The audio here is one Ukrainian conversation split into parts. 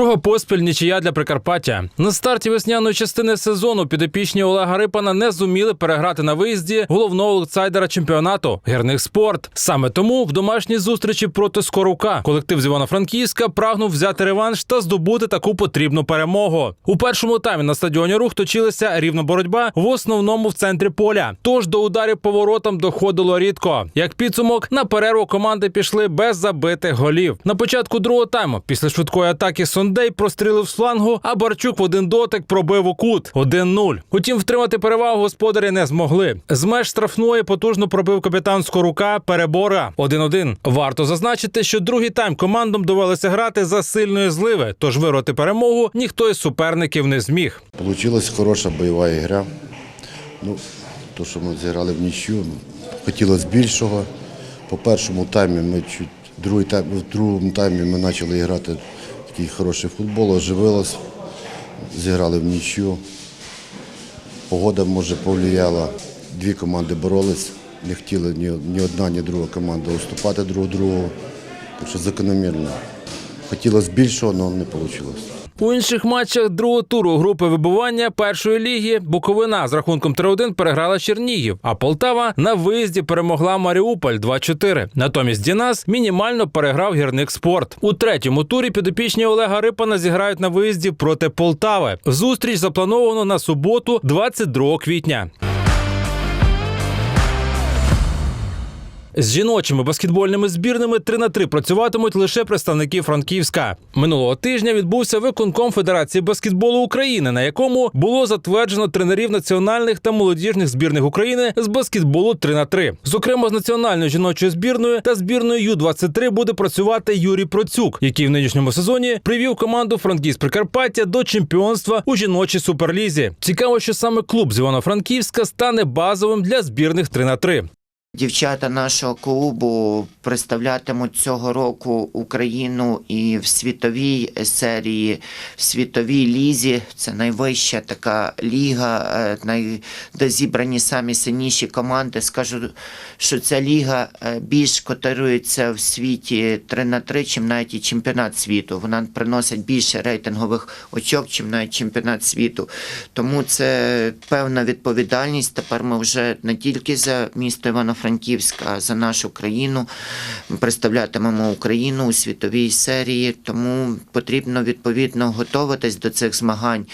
Друга поспіль нічия для Прикарпаття. На старті весняної частини сезону підопічні Олега Рипана не зуміли переграти на виїзді головного аутсайдера чемпіонату гірник спорт. Саме тому в домашній зустрічі проти Скорука колектив з Івано-Франківська прагнув взяти реванш та здобути таку потрібну перемогу. У першому таймі на стадіоні рух точилася рівна боротьба в основному в центрі поля. Тож до ударів поворотом доходило рідко. Як підсумок, на перерву команди пішли без забитих голів. На початку другого тайму, після швидкої атаки Сондей прострілив з флангу, а Барчук в один дотик пробив у кут 1-0. Утім, втримати перевагу господарі не змогли. З меж штрафної потужно пробив капітан Скорука перебора 1-1. Варто зазначити, що другий тайм командам довелося грати за сильної зливи, тож вирвати перемогу ніхто із суперників не зміг. Получилась хороша бойова гра. Ну, то, що ми зіграли в нічю, ну, хотілося більшого. По першому таймі ми чуть другий тайм, в другому таймі ми почали грати такий хороший футбол, оживилось, зіграли в нічю. Погода може повлияла. Дві команди боролись, не хотіли ні, ні одна, ні друга команда уступати друг другу. Так що закономірно. Хотілося більшого, але не вийшло. У інших матчах другого туру групи вибування першої ліги Буковина з рахунком 3-1 переграла Чернігів, а Полтава на виїзді перемогла Маріуполь 2-4. Натомість Дінас мінімально переграв гірник спорт. У третьому турі підопічні Олега Рипана зіграють на виїзді проти Полтави. Зустріч заплановано на суботу, 22 квітня. З жіночими баскетбольними збірними 3 на 3 працюватимуть лише представники Франківська. Минулого тижня відбувся виконком Федерації баскетболу України, на якому було затверджено тренерів національних та молодіжних збірних України з баскетболу 3 на 3 Зокрема, з національною жіночою збірною та збірною Ю 23 буде працювати Юрій Процюк, який в нинішньому сезоні привів команду Франківськ Прикарпаття до чемпіонства у жіночій суперлізі. Цікаво, що саме клуб з Івано-Франківська стане базовим для збірних 3 на 3 Дівчата нашого клубу представлятимуть цього року Україну і в світовій серії, в світовій лізі. Це найвища така ліга, е, де зібрані самі сильніші команди. Скажу, що ця ліга е, більш котирується в світі 3 на 3, чим навіть і чемпіонат світу. Вона приносить більше рейтингових очок, чим навіть чемпіонат світу. Тому це певна відповідальність. Тепер ми вже не тільки за місто Івано-Франківськ, а за нашу країну представлятимемо Україну у світовій серії. Тому потрібно відповідно готуватись до цих змагань.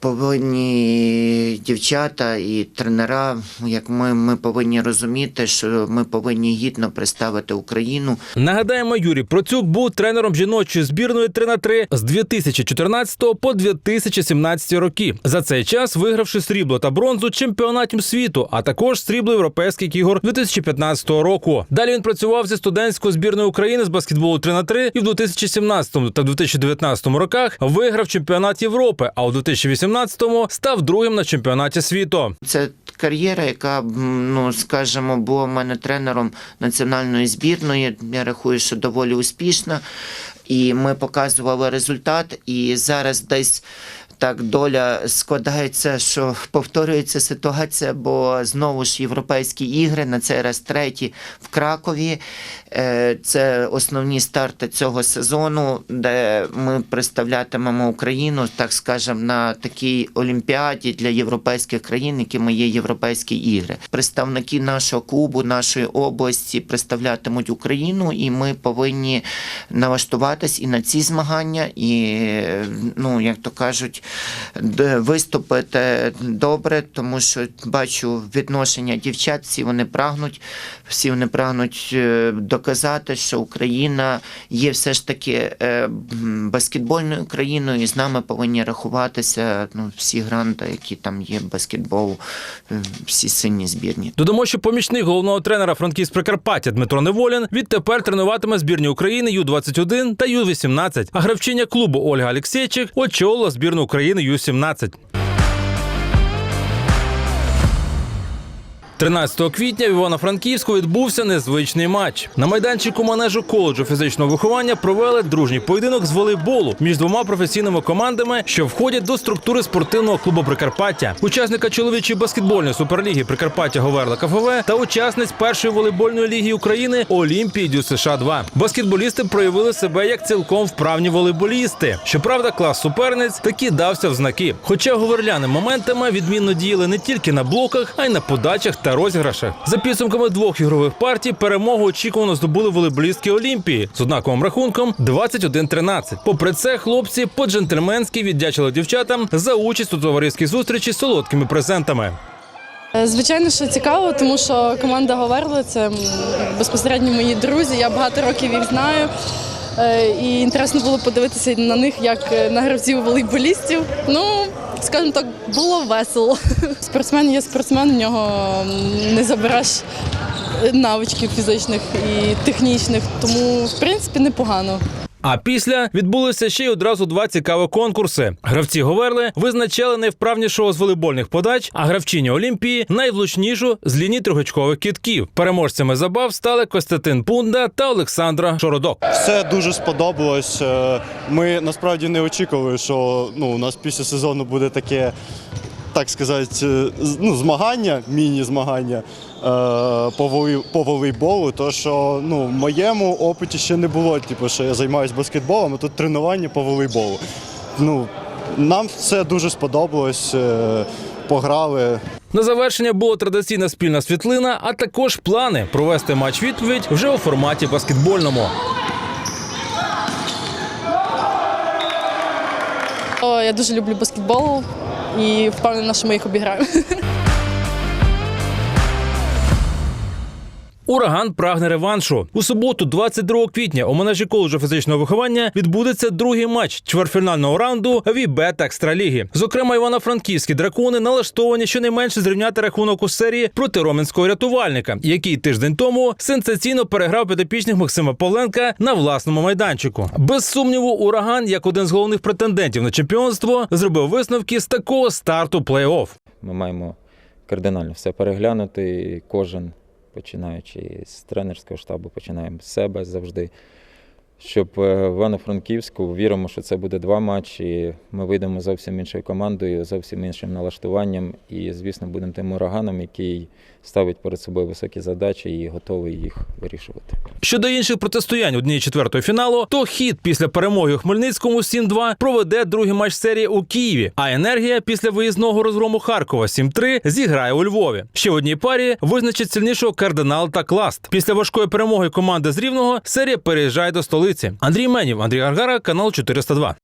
Повинні дівчата і тренера, як ми, ми повинні розуміти, що ми повинні гідно представити Україну Нагадаємо, Юрій Процюк був тренером жіночої збірної 3 на 3 з 2014 по 2017 роки. За цей час вигравши срібло та бронзу чемпіонатів світу, а також срібло європейських ігор 2015 року. Далі він працював зі студентською збірною України з баскетболу 3 на 3 і в 2017 та 2019 роках виграв чемпіонат Європи, а у 2018 став другим на чемпіонаті світу. Це кар'єра, яка, ну скажімо, була в мене тренером національної збірної. Я рахую, що доволі успішна. І ми показували результат. І зараз десь так доля складається, що повторюється ситуація, бо знову ж європейські ігри на цей раз треті в Кракові. Е, Це основні старти цього сезону, де ми представлятимемо Україну, так скажемо, на такій олімпіаді для європейських країн, якими є європейські ігри. Представники нашого клубу, нашої області представлятимуть Україну, і ми повинні налаштуватись і на ці змагання, і ну як то кажуть, виступити добре, тому що бачу відношення дівчат, всі вони прагнуть, всі вони прагнуть е, доказати, що Україна є все ж таки е, баскетбольною країною, і з нами повинні рахуватися ну, всі гранти, які там є баскетболу, е, всі сильні збірні. Додамо, що помічник головного тренера Франківськ Прикарпаття Дмитро Неволін відтепер тренуватиме збірні України Ю-21 та Ю-18, а гравчиня клубу Ольга Алєксєйчик очолила збірну України Ю-17. 13 квітня в Івано-Франківську відбувся незвичний матч. На майданчику манежу коледжу фізичного виховання провели дружній поєдинок з волейболу між двома професійними командами, що входять до структури спортивного клубу Прикарпаття, учасника чоловічої баскетбольної суперліги Прикарпаття Говерла КФВ та учасниць першої волейбольної ліги України Олімпії Дю США 2 Баскетболісти проявили себе як цілком вправні волейболісти. Щоправда, клас суперниць таки дався в знаки. Хоча говерляни моментами відмінно діяли не тільки на блоках, а й на подачах та розіграшах. За підсумками двох ігрових партій перемогу очікувано здобули волейболістки Олімпії з однаковим рахунком 21-13. Попри це, хлопці по-джентльменськи віддячили дівчатам за участь у товариській зустрічі з солодкими презентами. Е, Звичайно, що цікаво, тому що команда Говерли це безпосередньо мої друзі. Я багато років їх знаю. Е, І інтересно було подивитися на них як е, на гравців волейболістів. Ну, скажімо так, було весело. Спортсмен є спортсмен, в нього не забереш навичків фізичних і технічних, тому в принципі непогано. А після відбулося ще й одразу два цікаві конкурси. Гравці Говерли визначали найвправнішого з волейбольних подач, а гравчині Олімпії найвлучнішу з ліній трьохочкових кітків. Переможцями забав стали Костянтин Пунда та Олександра Шородок. Все дуже сподобалось. Е, Ми насправді не очікували, що ну, у нас після сезону буде таке, так сказати, е, ну, змагання, міні-змагання е, по, волей, по волейболу. То що ну, в моєму опиті ще не було, типу, що я займаюся баскетболом, а тут тренування по волейболу. Ну, нам все дуже сподобалось. е, Пограли, На завершення була традиційна спільна світлина, а також плани провести матч відповідь вже у форматі баскетбольному. Я дуже люблю баскетбол і впевнена, що ми їх обіграємо. Ураган прагне реваншу у суботу, 22 квітня, у менеджі коледжу фізичного виховання відбудеться другий матч чвертьфінального раунду Вібет Екстраліги. Зокрема, івано-франківські дракони налаштовані щонайменше зрівняти рахунок у серії проти роменського рятувальника, який тиждень тому сенсаційно переграв підопічних Максима Павленка на власному майданчику. Без сумніву, ураган, як один з головних претендентів на чемпіонство, зробив висновки з такого старту плей-офф. Ми маємо кардинально все переглянути. Кожен, починаючи з тренерського штабу, починаємо з себе завжди. Щоб е, в Івано-Франківську віримо, що це буде два матчі. Ми вийдемо зовсім іншою командою, зовсім іншим налаштуванням. І, звісно, будемо тим ураганом, який ставить перед собою високі задачі і готовий їх вирішувати. Щодо інших протистоянь у дні четвертого фіналу, то хід після перемоги у Хмельницькому 7-2 проведе другий матч серії у Києві. А енергія після виїзного розгрому Харкова 7-3 зіграє у Львові. Ще в одній парі визначить сильнішого кардинал та класт. Після важкої перемоги команди з рівного серія переїжджає до столиці. Андрій Менів, Андрій Аргара, канал 402.